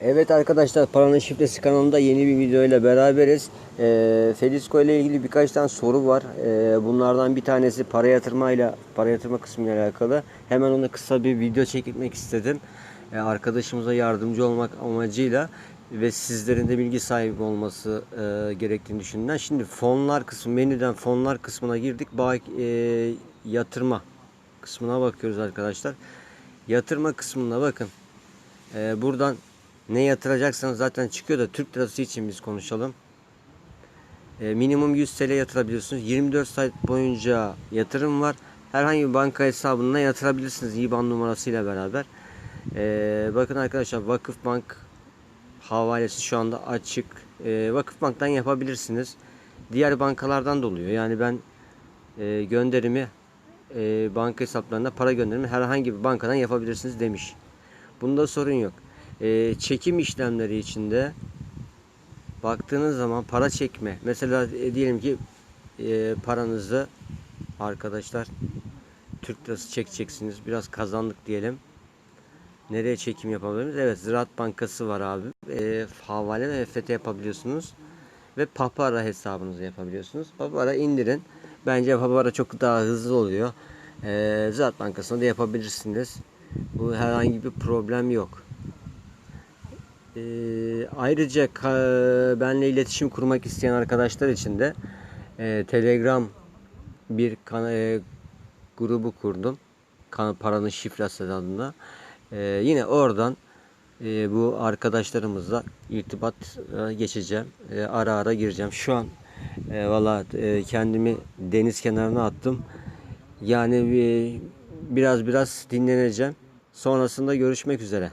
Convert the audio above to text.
Evet arkadaşlar Paranın Şifresi kanalında yeni bir video ile beraberiz. Ee, Felisko ile ilgili birkaç tane soru var. Ee, bunlardan bir tanesi para yatırmayla para yatırma kısmıyla alakalı. Hemen ona kısa bir video çekmek istedim. Ee, arkadaşımıza yardımcı olmak amacıyla ve sizlerin de bilgi sahibi olması e, gerektiğini düşündüğümden. Şimdi fonlar kısmı menüden fonlar kısmına girdik. Ba e, yatırma kısmına bakıyoruz arkadaşlar. Yatırma kısmına bakın. Ee, buradan ne yatıracaksanız zaten çıkıyor da Türk lirası için biz konuşalım. Ee, minimum 100 TL yatırabiliyorsunuz. 24 saat boyunca yatırım var. Herhangi bir banka hesabına yatırabilirsiniz IBAN numarasıyla beraber. Ee, bakın arkadaşlar Vakıfbank havalesi şu anda açık. Ee, Vakıfbank'tan yapabilirsiniz. Diğer bankalardan da oluyor. Yani ben e, gönderimi e, banka hesaplarına para gönderimi herhangi bir bankadan yapabilirsiniz demiş. Bunda sorun yok. E, çekim işlemleri içinde baktığınız zaman para çekme. Mesela e, diyelim ki e, paranızı arkadaşlar Türk lirası çekeceksiniz. Biraz kazandık diyelim. Nereye çekim yapabiliriz? Evet Ziraat Bankası var abi. E, havale ve EFT yapabiliyorsunuz. Ve Papara hesabınızı yapabiliyorsunuz. Papara indirin. Bence Papara çok daha hızlı oluyor. E, Ziraat Bankası'nda da yapabilirsiniz. Bu herhangi bir problem yok. E, ayrıca benle iletişim kurmak isteyen arkadaşlar için de e, Telegram bir kan- e, grubu kurdum. Kan paranın şifresi adında. E, yine oradan e, bu arkadaşlarımızla irtibat e, geçeceğim. E, ara ara gireceğim. Şu an e, valla e, kendimi deniz kenarına attım. Yani e, biraz biraz dinleneceğim. Sonrasında görüşmek üzere.